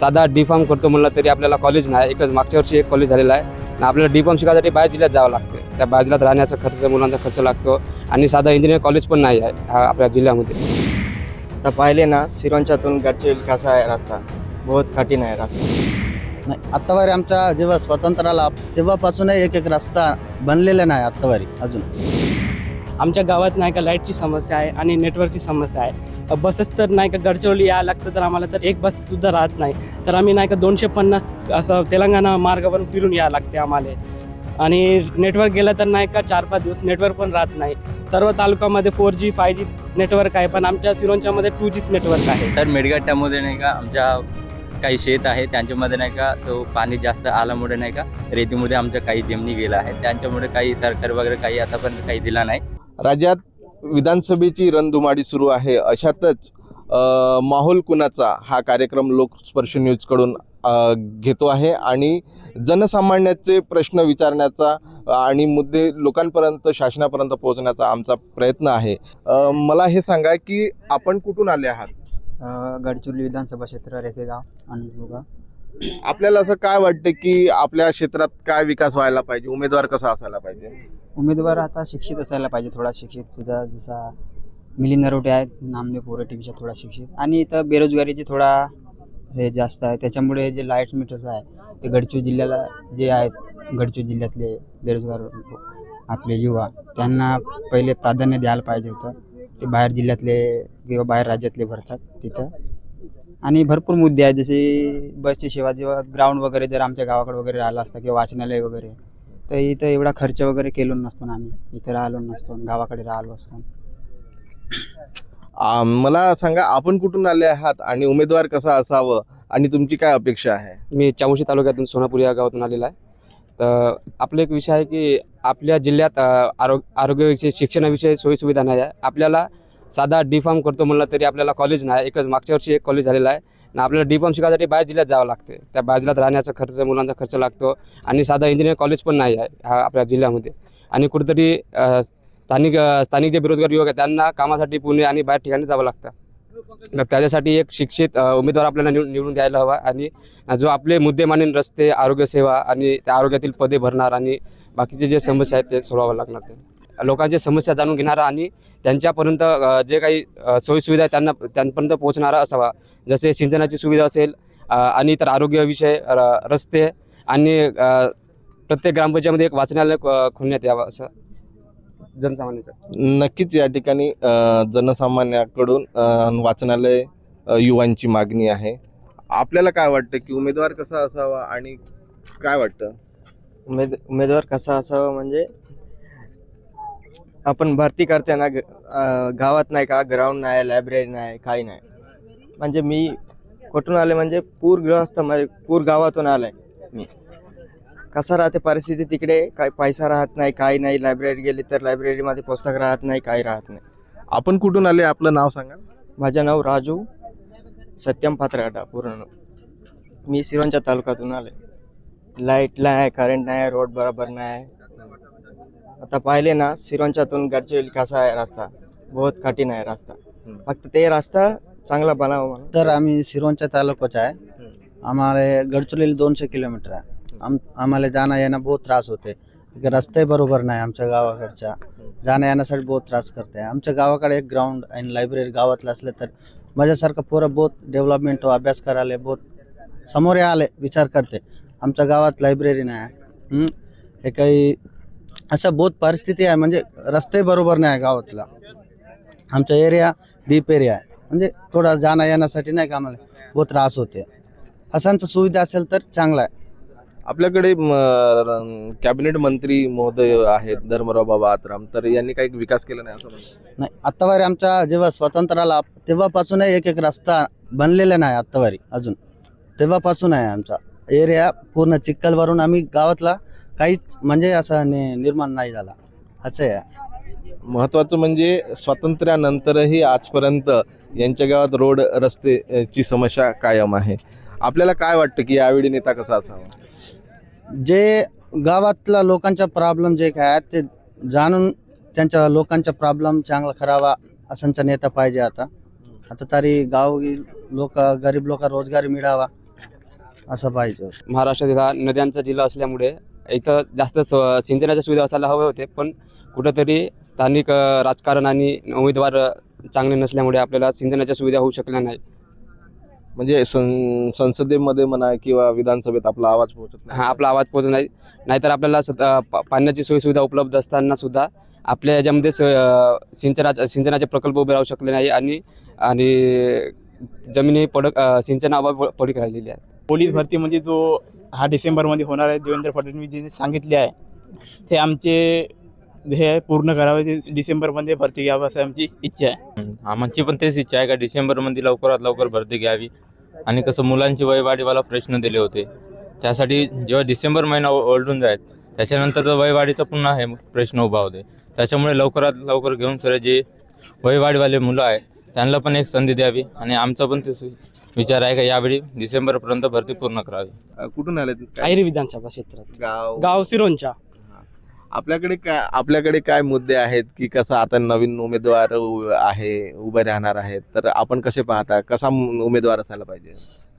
साधा D pharm करतो म्हणलं तरी आपल्याला कॉलेज नाही. एकच मागच्या वर्षी एक कॉलेज झालेला आहे. आणि आपल्याला डी फार्म शिकायसाठी बाहेर जिल्ह्यात जावं लागते. त्या बाहेर जिल्ह्यात राहण्याचा खर्च मुलांचा खर्च लागतो. आणि साधा इंजिनिअर कॉलेज पण नाही आहे हा आपल्या जिल्ह्यामध्ये. आता पाहिले ना सिरोंच्यातून गडचिरोली कसा आहे रस्ता. बहुत कठीण आहे रस्ता. नाही आत्तावारी आमच्या जेव्हा स्वतंत्र आला तेव्हापासून एक एक रस्ता बनलेला नाही आत्तावारी अजून. आमच्या गावात नाही का लाईटची समस्या आहे आणि नेटवर्कची समस्या आहे. बसेस तर नाही का गडचिरोली यायला लागतं तर आम्हाला तर एक बससुद्धा राहत नाही. तर आम्ही नाही का दोनशे पन्नास असं तेलंगणा मार्गावरून फिरून यायला लागते आम्हाला. आणि नेटवर्क गेलं तर नाही का चार पाच दिवस नेटवर्क पण राहत नाही. सर्व तालुक्यामध्ये four G five G network आहे पण आमच्या सिरोंच्यामध्ये टू जीच नेटवर्क आहे. तर मेडगट्ट्यामध्ये नाही का आमच्या काही शेत आहे त्यांच्यामध्ये नाही का तो पाणी जास्त आल्यामुळे नाही का रेतीमध्ये आमच्या काही जमिनी गेला आहे त्यांच्यामुळे काही सरकार वगैरे काही आतापर्यंत काही दिला नाही. राज्यात विधानसभेची रणधुमाडी सुरू आहे. अशातच माहोल कुणाचा हा कार्यक्रम लोकस्पर्श न्यूजकडून घेतो आहे आणि जनसामान्याचे प्रश्न विचारण्याचा आणि मुद्दे लोकांपर्यंत शासनापर्यंत पोहोचण्याचा आमचा प्रयत्न आहे. मला हे सांगा की आपण कुठून आले आहात? गडचिरोली विधानसभा क्षेत्र रेखेगाव आणि आपल्याला असं काय वाटतं की आपल्या क्षेत्रात काय विकास व्हायला पाहिजे? उमेदवार कसा असायला पाहिजे? उमेदवार आता शिक्षित असायला पाहिजे थोडा शिक्षित. तुझा जसा मिलिंद नरोटे आहेत नामदेव पोरटीपेक्षा थोडा शिक्षित. आणि इथं बेरोजगारीची थोडा हे जास्त आहे. त्याच्यामुळे जे लाइट मीटर्स आहे ते गडचिरोली जिल्ह्याला जे आहेत गडचिरोली जिल्ह्यातले बेरोजगार आपले युवा त्यांना पहिले प्राधान्य द्यायला पाहिजे होतं. ते बाहेर जिल्ह्यातले किंवा बाहेर राज्यातले भरतात तिथं. आणि भरपूर मुद्दे आहेत. जसे बसची सेवा जेव्हा ग्राउंड वगैरे जर आमच्या गावाकडे वगैरे आला असता किंवा वाचनालय वगैरे तर इथं एवढा खर्च वगैरे केलो नसतो ना आम्ही. इथं राहिलो नसतो गावाकडे राहिलो असतो. आ, मला सांगा आपण कुठून आले आहात आणि उमेदवार कसा असावं आणि तुमची काय अपेक्षा आहे? मी चामोशी तालुक्यातून सोनापूर या गावातून आलेला आहे. तर आपला एक विषय आहे की आपल्या जिल्ह्यात अ, आरोग आरोग्यविषयी शिक्षणाविषयी सोयीसुविधा नाही आहे. आपल्याला साधा डी फार्म करतो म्हणलं तरी आपल्याला कॉलेज नाही. एकच मागच्या वर्षी एक कॉलेज झालेला आहे. आणि आपल्याला डी फार्म शिकायसाठी बाहेर जिल्ह्यात जावं लागते. त्या बाहेर जिल्ह्यात राहण्याचा खर्च मुलांचा खर्च लागतो आणि साधा इंजिनिअरिंग कॉलेज पण नाही आहे हा आपल्या जिल्ह्यामध्ये. आणि कुठेतरी स्थानिक स्थानिक जे बेरोजगार युवक आहेत त्यांना कामासाठी पुणे आणि बाहेर ठिकाणी जावं लागतं. तर त्याच्यासाठी एक शिक्षित उमेदवार आपल्याला निवडून निवडून द्यायला हवा आणि जो आपले मुद्दे मानेन रस्ते आरोग्यसेवा आणि त्या आरोग्यातील पदे भरणार आणि बाकीचे जे समस्या आहेत ते सोडवावं लागणार. ते लोकांच्या समस्या जाणून घेणारा आणि त्यांच्यापर्यंत जे काही सोयीसुविधा आहेत त्यांना त्यांपर्यंत पोहोचणारा असावा. जसे सिंचनाची सुविधा असेल आणि इतर आरोग्यविषय र- रस्ते आणि प्रत्येक ग्रामपंचायतमध्ये एक वाचनालय खोलण्यात यावं असं. जनसामान्याचं नक्कीच या ठिकाणी अ, जनसामान्याकडून वाचनालय अ, युवांची मागणी आहे. आपल्याला काय वाटतं की उमेदवार कसा असावा आणि काय वाटतं? उमेद उमेदवार कसा असावा म्हणजे आपण भरती करताना गावात नाही का ग्राउंड नाही लायब्ररी नाही काही नाही. म्हणजे मी कुठून आले म्हणजे पूर ग्रहस्थ म्हणजे पूर गावातून आलाय मी. कसा राहते परिस्थिती तिकडे? काय पैसा राहत नाही काही नाही. लायब्ररी गेली तर लायब्ररीमध्ये पुस्तक राहत नाही काही राहत नाही. आपण कुठून आले? आपलं नाव सांगा. माझं नाव राजू सत्यम पात्रगाडा पूर्ण. मी सिरोंच्या तालुक्यातून आले लाइट नाही करंट नाही रोड बरोबर नाही. आता पाहिले ना सिरोंच्यातून गडचिरोली कसा आहे रस्ता? बहुत कठीण आहे रस्ता. फक्त ते रस्ता चांगला बनावा म्हणून. तर आम्ही सिरोंच्या तालुक्याचा आहे. आम्हाला गडचिरोली दोनशे किलोमीटर आहे. आम आम्हाला जाणं येणं बहुत त्रास होते. रस्ते बरोबर नाही आमच्या गावाकडच्या. जाण्या येण्यासाठी बहुत त्रास करते. आमच्या गावाकडे एक ग्राउंड आणि लायब्ररी गावातलं असलं तर माझ्यासारखं पोरं बहुत डेव्हलपमेंट अभ्यास करायला बहुत समोर आले विचार करते. आमच्या गावात लायब्ररी नाही. आहे हं? हे काही असं बहुत परिस्थिती आहे म्हणजे रस्ते बरोबर नाही आहे गावातला. आमचा एरिया डीप एरिया आहे. म्हणजे थोडा जाणं येण्यासाठी नाही का आम्हाला बहुत त्रास होते असांचं सुविधा असेल तर चांगला आहे. आपल्याकडे कॅबिनेट मंत्री महोदय आहेत धर्मराव बाबा आत्राम. तर यांनी काही विकास केला नाही असं नाही आत्तावारी आमचा जेव्हा स्वतंत्र आला तेव्हापासून एक एक रस्ता बनलेला नाही आत्तावारी अजून. तेव्हापासून आहे आमचा. एरिया पूर्ण चिखलवरून आम्ही गावातला काहीच म्हणजे असा नि- निर्माण नाही झाला. असं आहे महत्वाचं म्हणजे स्वातंत्र्यानंतरही आजपर्यंत यांच्या गावात रोड रस्ते अ, ची समस्या कायम आहे. आपल्याला काय वाटतं की यावेळी नेता कसा असावा? जे गावातला लोकांचा प्रॉब्लेम जे काय आहेत ते जाणून त्यांच्या लोकांचा प्रॉब्लेम चांगला करावा असांचा नेता पाहिजे आता. आता तरी गाव लोक गरीब लोक रोजगारी मिळावा असं पाहिजे. होतं. महाराष्ट्रातील हा नद्यांचा जिल्हा असल्यामुळे इथं जास्त स सिंचनाच्या सुविधा असायला हवे होते पण कुठंतरी स्थानिक राजकारण आणि उमेदवार चांगले नसल्यामुळे आपल्याला सिंचनाच्या सुविधा होऊ शकल्या नाही म्हणजे सं संसदेमध्ये म्हणा किंवा विधानसभेत आपला आवाज पोहोचत नाही. हा आपला आवाज पोहोचत नाही. नाहीतर आपल्याला सत पाण्याची सोयीसुविधा उपलब्ध असताना सुद्धा आपल्या याच्यामध्ये स सिंचना सिंचनाचे प्रकल्प उभे राहू शकले नाही आणि आणि जमिनी पडक सिंचनाअभावी पडीक राहिलेली आहे पोलीस भरती म्हणजे जो हा डिसेंबरमध्ये होणार आहे देवेंद्र फडणवीसजींनी सांगितले आहे. ते आमचे हे पूर्ण करावे ते डिसेंबरमध्ये भरती घ्यावं असं आमची इच्छा आहे. आमची पण तेच इच्छा आहे का डिसेंबरमध्ये लवकरात लवकर भरती घ्यावी? आणि कसं मुलांची वयवाढीवाला प्रश्न दिले होते. त्यासाठी जेव्हा डिसेंबर महिना ओलडून जाईल त्याच्यानंतर तर वयवाढीचा पुन्हा हे प्रश्न उभा होते त्याच्यामुळे लवकरात लवकर घेऊन सर जे वयवाढीवाले मुलं आहेत त्यांना पण एक संधी द्यावी. आणि आमचं पण तेच विचार आहे का यावेळी डिसेंबरपर्यंत भरती पूर्ण करावी? अ, कुठून आले आयरी विधानसभा क्षेत्रात. गाव. गाव सिरोंचा. आपल्याकडे काय आपल्याकडे काय मुद्दे आहेत की कसं आता नवीन उमेदवार उ- आहे उभे राहणार आहेत? तर आपण कसे पाहता? कसा म- उमेदवार असायला पाहिजे?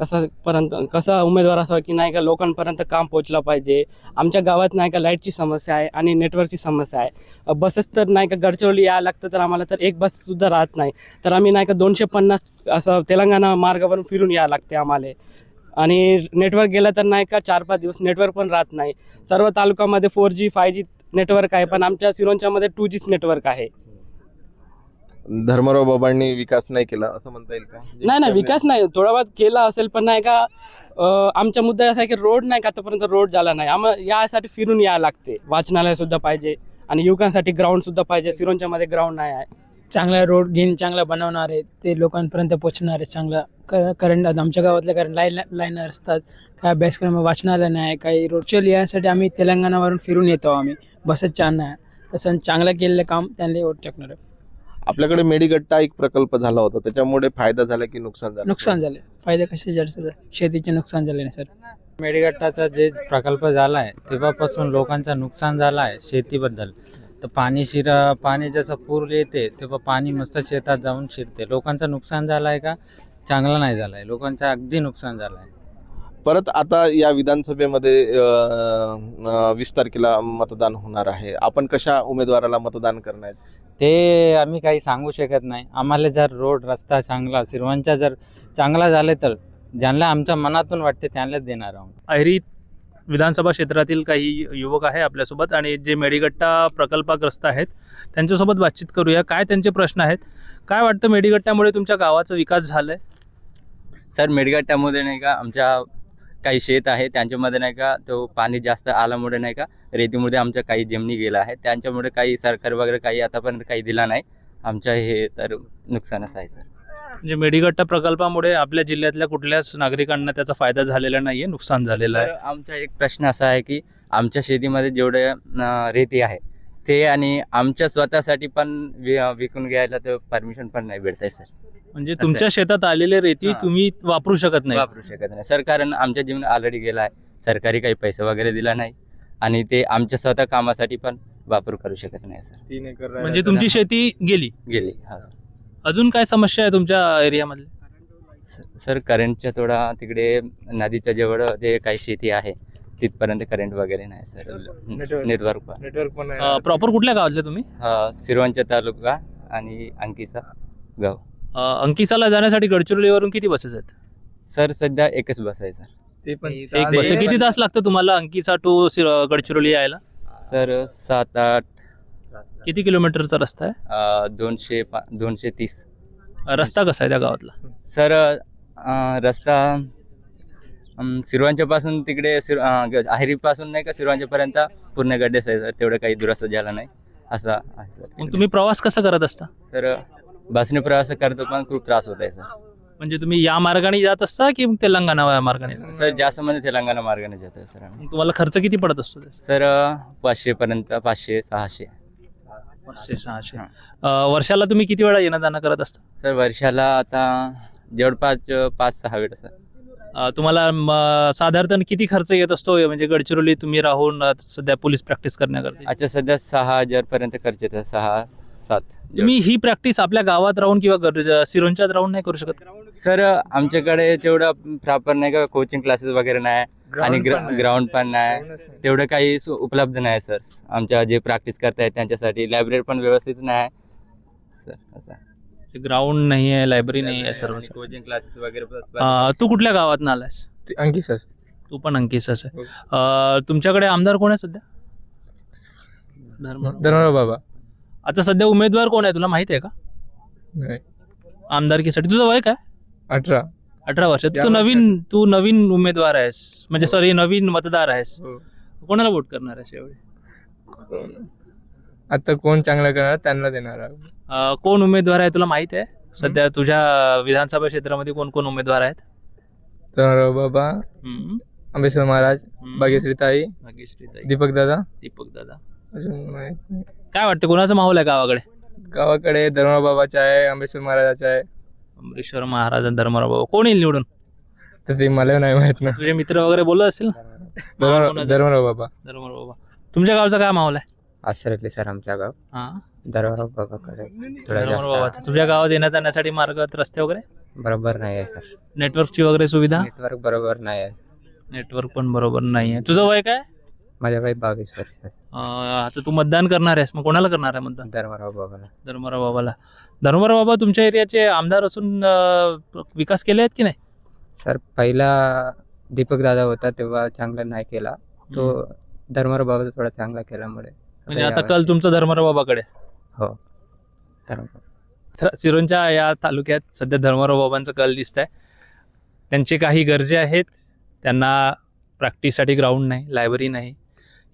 कसापर्यंत कसा उमेदवार असावा की नाही का लोकांपर्यंत काम पोहोचलं पाहिजे. आमच्या गावात नाही का लाईटची समस्या आहे आणि नेटवर्कची समस्या आहे. बसेस तर नाही का गडचिरोली यायला लागतं तर आम्हाला तर एक बससुद्धा राहत नाही. तर आम्ही नाही का दोनशे पन्नास असं तेलंगणा मार्गावरून फिरून यावं लागते आम्हाला. आणि नेटवर्क गेलं तर नाही का चार पाच दिवस नेटवर्क पण राहत नाही. सर्व तालुक्यामध्ये four G five G network आहे पण आमच्या सिरोंच्यामध्ये टू जीच नेटवर्क आहे. धर्मराव बाबांनी विकास नाही केला असं म्हणता येईल का? नाही नाही विकास नाही. थोडा बहुत केला असेल पण नाही का अं, आमचा मुद्दा असा आहे की रोड नाही का आतापर्यंत रोड झाला नाही. आम्हाला यासाठी फिरून यावं लागते. वाचनालय सुद्धा पाहिजे आणि युवकांसाठी ग्राउंड सुद्धा पाहिजे. सिरोंच्या मध्ये ग्राउंड नाही आहे. चांगला रोड घेऊन चांगला बनवणार आहे ते लोकांपर्यंत पोहोचणार आहे चांगला. क कारण आमच्या गावातल्या कारण लाईन लाईनर असतात. काय अभ्यासक्रम वाचनालय नाही काही रोडचल यासाठी आम्ही तेलंगणावरून फिरून येतो आम्ही. बसच छान नाही. तसं चांगलं केलेलं काम त्यांना ओट टाकणार आहे. आपल्याकडे मेडीगट्टा एक प्रकल्प झाला होता. त्याच्यामुळे फायदा झाला की नुकसान झालं? नुकसान झाले. फायदे कसे झाले? शेतीचे नुकसान झाले नाही सर? मेडीगट्टाचा जे प्रकल्प झाला आहे तेव्हापासून लोकांचं नुकसान झालं आहे शेतीबद्दल. तर पाणी शिर पाणी जसं पूर येते तेव्हा पाणी मस्त शेतात जाऊन शिरते. लोकांचं नुकसान झालं आहे का? चांगलं नाही झालं आहे लोकांचं अगदी नुकसान झालं आहे परत आता या विधानसभेमध्ये अं, अं, वीस तारखेला मतदान होणार आहे. आपण कशा उमेदवाराला मतदान करणार? ते आम्ही काही सांगू शकत नाही. आम्हाला जर रोड रस्ता चांगला सिरवंचा जर चांगला झाले तर ज्यांना आमच्या मनातून वाटते त्यांनाच देणार आहोत. ऐरी विधानसभा क्षेत्रातील काही युवक आहे आपल्यासोबत आणि जे मेडीगट्टा प्रकल्पग्रस्त आहेत त्यांच्यासोबत बातचीत करूया. काय त्यांचे प्रश्न आहेत? काय वाटतं मेडीगट्ट्यामुळे तुमच्या गावाचा विकास झालाय? सर मेडगट्ट्यामध्ये नाही का आमच्या काही शेत आहे त्यांच्यामध्ये नाही का तो पाणी जास्त आल्यामुळे नाही का रेतीमुळे आमच्या काही जमिनी गेला आहे त्यांच्यामुळे काही सरकार वगैरे काही आतापर्यंत काही दिला नाही. आमच्या हे तर नुकसानच आहे सर. म्हणजे मेडीगट्टा प्रकल्पामुळे आपल्या जिल्ह्यातल्या कुठल्याच नागरिकांना त्याचा फायदा झालेला नाहीये नुकसान झालेलं आहे. आमचा एक प्रश्न असा आहे की आमच्या शेतीमध्ये जेवढे रेती आहे ते आणि आमच्या स्वतःसाठी पण विकून घ्यायला तर परमिशन पण नाही भेटत आहे सर. म्हणजे तुमच्या शेतात आलेले रेती. तुम्ही वापरू शकत नाही. वापरू शकत नाही. सर कारण आमच्या जीवन ऑलरेडी गेला आहे सरकारी काही पैसे वगैरे दिला नाही. आणि ते आमच्या स्वतः कामासाठी पण वापर करू शकत नाही सर. तीन एकर म्हणजे तुमची शेती गेली? गेली हा. अजून काय समस्या आहे तुमच्या एरियामध्ये स- सर करंटच्या थोडा तिकडे नदीच्या जवळ ते काही शेती आहे तिथपर्यंत करंट वगैरे नाही सर. Network. नेटवर्क पण नेटवर्क पण. प्रॉपर कुठल्या गावातले तुम्ही? हा, सिरवंचा तालुका आणि अंकीचा गाव. अं, अंकिसाला जाण्यासाठी गडचिरोलीवरून किती बसेस आहेत? सर सध्या एकच बस आहे सर. ते पण एक बस. किती तास लागतं तुम्हाला अंकिसा टू गडचिरोली यायला? सर सात आठ. किती किलोमीटरचा रस्ता आहे? अं, दोनशे पा दोनशे तीस. रस्ता कसा आहे त्या गावातला? सर अं, रस्ता अं, सिरवांच्यापासून तिकडे सिरपासून नाही का सिरवांच्यापर्यंत पूर्ण गड्डेच आहे सर तेवढं काही दुरस्त झाला नाही. असा आहे सर. मग तुम्ही प्रवास कसा करत असता? सर बसने प्रवास करतो पण खूप त्रास होत आहे सर. म्हणजे तुम्ही या मार्गाने जात असता की मग तेलंगणा मार्गाने सर जास्त म्हणजे तेलंगणा मार्गाने जातो सर आम्ही. मग तुम्हाला खर्च किती पडत असतो? सर पाचशेपर्यंत पाचशे सहाशे. पाचशे सहाशे. अं, वर्षाला तुम्ही किती वेळा येणं जाणं करत असता? सर वर्षाला आता जवळपास पाच सहा वेळ सर. अं, तुम्हाला म, साधारण किती खर्च येत असतो? म्हणजे गडचिरोली तुम्ही राहून अं, सध्या पोलीस प्रॅक्टिस करण्याकरता? अच्छा सध्या सहा हजारपर्यंत खर्च येतो सहा सात. तुम्ही ही प्रॅक्टिस आपल्या गावात राहून किंवा सिरोंच्यात राहून नाही करू शकत. सर आमच्याकडे तेवढं प्रॉपर नाही का कोचिंग क्लासेस वगैरे नाही. आणि ग्राउंड पण नाही. तेवढं काही सु- उपलब्ध नाही सर आमच्या जे प्रॅक्टिस करतायत त्यांच्यासाठी. लायब्ररी पण व्यवस्थित नाही. सर असं. ग्राउंड नाही आहे लायब्ररी नाही आहे सर्व कोचिंग क्लासेस वगैरे तू कुठल्या गावात आलायस आणखी सर. तू पण अंकिसच आहे अं, तुमच्याकडे आमदार कोण आहे सध्या? धर्मराव बाबा. आता सध्या उमेदवार कोण आहे तुला माहिती आहे का? नाही. आमदारकीसाठी तुझं वय काय? अठरा. अठरा वर्ष. या तू नवीन तू नवीन उमेदवार आहेस. म्हणजे हो. सॉरी नवीन मतदार आहेस. हो. कोणाला वोट करणार आहेस यावेळी? आता कोण चांगलं करणार त्यांना देणार अं, कोण उमेदवार आहे तुला माहिती आहे? सध्या तुझ्या विधानसभा क्षेत्रामध्ये कोण कोण उमेदवार आहेत? धर्मराव बाबा हम्म. आंबेश्वर महाराज हम्म. भाग्यश्रीताई भाग्यश्रीताई, दीपक दादा दीपक दादा अजून माहीत नाही. काय वाटतं कोणाचा माहोल आहे गावाकडे? गावाकडे धर्मराव बाबाचा आहे आंबेश्वर महाराजाचा आहे. अमरेश्वर महाराज आणि धर्मराव बाबा कोण येईल निवडून? तर ते मला नाही माहीत ना. तुझे मित्र वगैरे बोलत असतील ना? धर्मराव कोणाचं? धर्मराव बाबा धर्मराव बाबा तुमच्या गावचा काय माहोल आहे? आश्रयतले सर आमच्या गाव. हा. धर्मराव बाबाकडे धर्मराव बाबा तुमच्या गावात येण्या जाण्यासाठी मार्ग रस्ते वगैरे? बरोबर नाही आहे सर. नेटवर्कची वगैरे सुविधा? नेटवर्क बरोबर नाही आहे. नेटवर्क पण बरोबर नाही आहे. तुझं वय काय? माझ्या वय बावीस वर्ष अं, आता तू मतदान करणार आहेस मग कोणाला करणार आहे मतदान? धर्मराव बाबाला. धर्मराव बाबाला. धर्मराव बाबा तुमच्या एरियाचे आमदार असून अं, विकास केले आहेत की नाही? सर पहिला दीपक दादा होता तेव्हा चांगला नाही केला. तो धर्मराव बाबा थोडा चांगला केल्यामुळे. म्हणजे आता कल तुमचा धर्मराव बाबाकडे हो. धर्मराव. तर सिरोंच्या या तालुक्यात सध्या धर्मराव बाबांचं कल दिसत आहे त्यांचे काही गरजे आहेत. त्यांना प्रॅक्टिससाठी ग्राउंड नाही लायब्ररी नाही.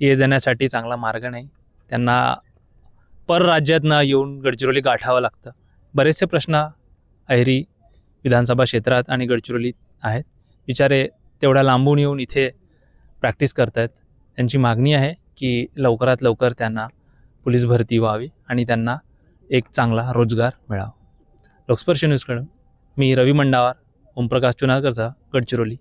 ये जाण्यासाठी चांगला मार्ग नाही. त्यांना परराज्यातनं येऊन गडचिरोली गाठावं लागतं. बरेचसे प्रश्न अहेरी विधानसभा क्षेत्रात आणि गडचिरोलीत आहेत. बिचारे तेवढ्या लांबून येऊन इथे प्रॅक्टिस करत आहेत त्यांची मागणी आहे की लवकरात लवकर त्यांना पोलीस भरती व्हावी आणि त्यांना एक चांगला रोजगार मिळावा. लोकस्पर्श न्यूजकडून मी रवी मंडावार ओमप्रकाश चुनारकरचा गडचिरोली.